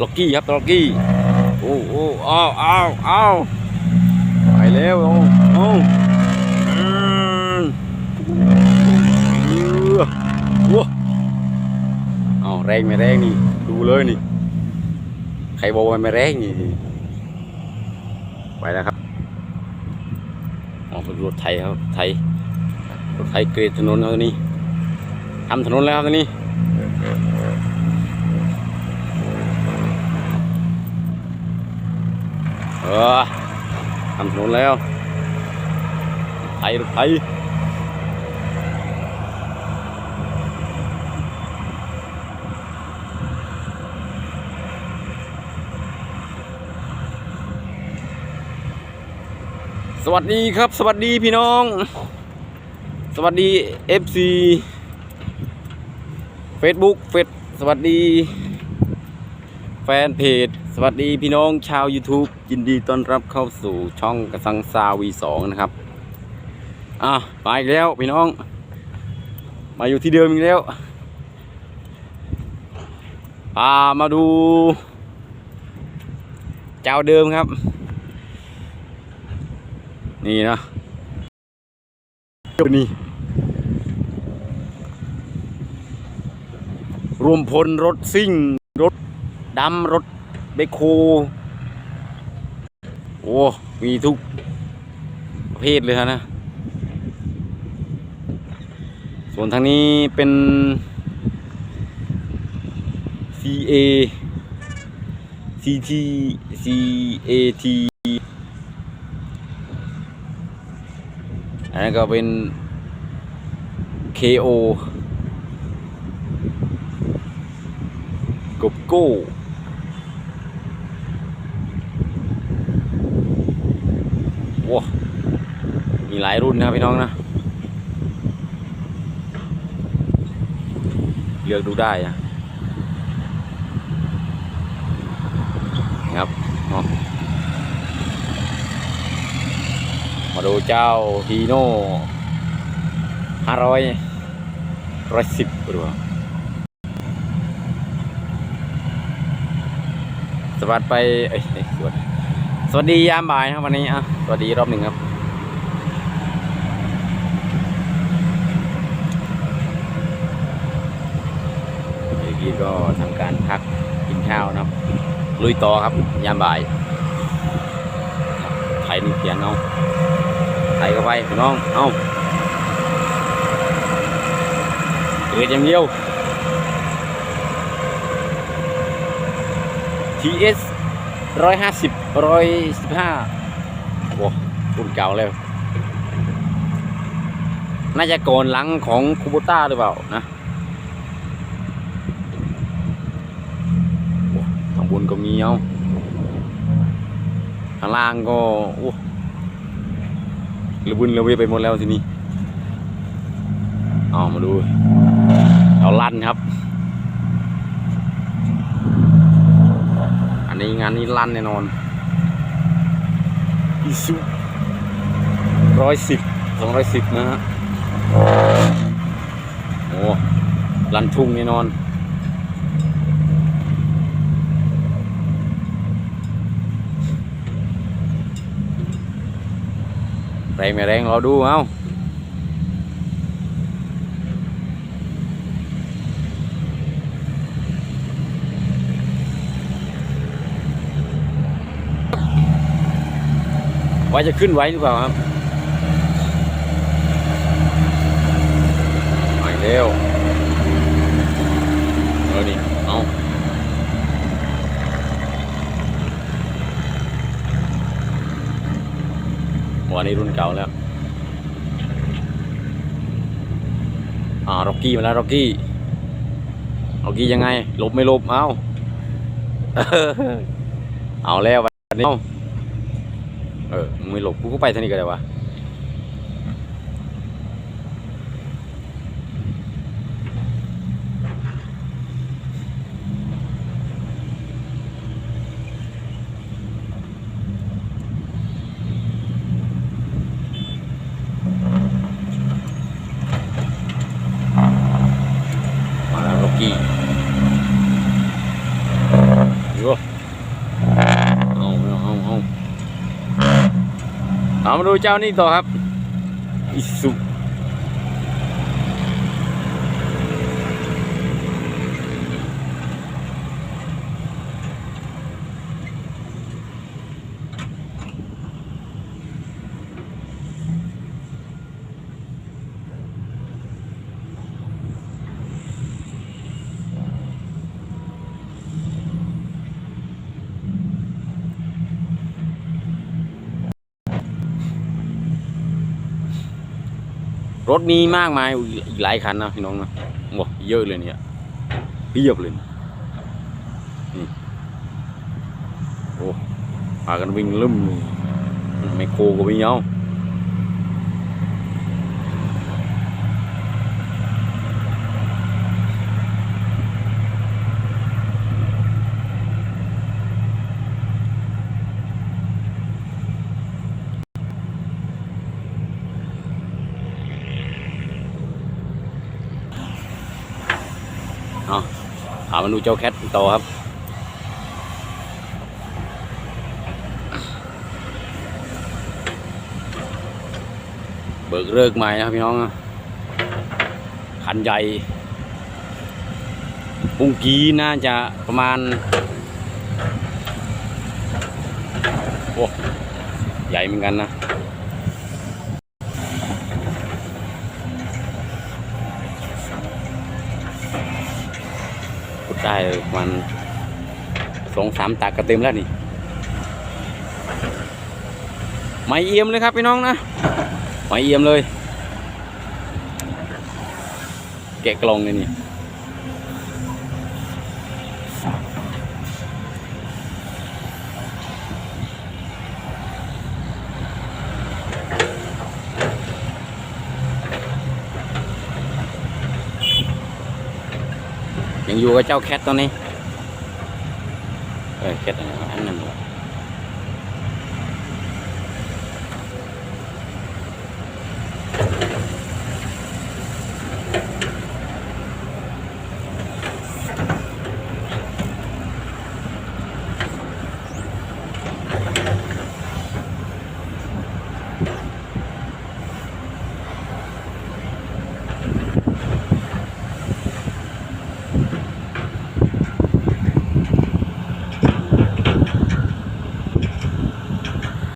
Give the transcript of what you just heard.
ล็อกกี้ครับล็อกกี้โอ้โอ้อ้าวอ้าวอ้าวไปแล้วโอ้โอ้อืมเออโอ้เอาแรงไม่แรงนี่ดูเลยนี่ใครบอกว่าไม่แรงนี่ไปแล้วครับออกเป็นรถไทยครับไทยรถไทยเกรดถนนครับตัวนี้ทำถนนแล้วครับตัวนี้ ออทำถนนแล้วไทยรถไทยสวัสดีครับ สวัสดีพี่น้อง สวัสดี FC Facebook เฟซสวัสดี แฟนเพจ วัสดีพี่น้องชาว YouTube ยินดีต้อนรับเข้าสู่ช่องกระสังซาวีสองนะครับอะมาอีกแล้วพี่น้อง มาอยู่ที่เดิมอีกแล้วพามาดู เจ้าเดิมครับ นี่นะนี่รวมพลรถซิ่ง รถดำรถ เบคโค โอ้ มีทุกประเภทเลยฮะนะ ส่วนทางนี้เป็น CA CT CAT อันนั้นก็เป็น KO กบโก้ โอ้มีหลายรุ่นนะครับพี่น้องนะ เลือกดูได้นะครับมาดูเจ้าฮีโน่ห้าร้อยร้อยสิบหรือเปล่าสวัสดีไปเอ้ยเอ้ยสวัสดี สวัสดียามบ่ายนะครับวันนี้อะสวัสดีรอบหนึ่งครับ เมื่อกี้ก็ทำการพักกินข้าวนะครับ ลุยต่อครับ ยามบ่ายไถหนึ่เขียนเอาไถเข้าไปน้องเอาเกิดอย่างเดียว TS ร้อยห้าสิบ ร้อยสิบห้าโอ้รุ่นเก่าแล้วน่าจะก่อนหลังของคูโบต้าหรือเปล่านะข้างบนก็มีเอาข้างล่างก็โอ้ระบุนระเวไปหมดแล้วทีนี้เอามาดูเอาลั่นครับ อันนี้งานนี้ลั่นแน่นอน อีซูร้อยสิบสองร้อยสิบนะฮะโอ้ลันทุ่งแน่นอน แรงไม่แรงเราดูเอา ว่าจะขึ้นไว้หรือเปล่าครับไปเร็วเออนี่เอาวันนี้รุ่นเก่าแล้ว อ่าร็อกกี้มาแล้วร็อกกี้ร็อกกี้ยังไงลบไม่ลบเอาเอาแล้ววันนี้ เอออมึงไม่หลบกูก็ไปทางนี้ก็ได้วะมาแล้วร็อกกี้อยู่ เอามาดูเจ้านี่ต่อครับอิสุ รถมีมากมายอีกหลายคันนะพี่น้องนะโอ้เยอะเลยเนี่ยเพียบเลยนี่โอ้พากันวิ่งลืมไมโครก็ไม่เอาเอาพา มาดูเจ้าแคทต่อครับ เบิกเลิกใหม่นะครับพี่น้องคันใหญ่ปุ้งกีน่าจะประมาณโอ้ใหญ่เหมือนกันนะ ได้มันสองสามตักก็เต็มแล้วนี่ ไม่เอี่ยมเลยครับพี่น้องนะ ไม่เอี่ยมเลย แกะกล่องเลยนี่ อยู่กับเจ้าแคทตัวนี้ เออแคทอันนั้นอันนั้น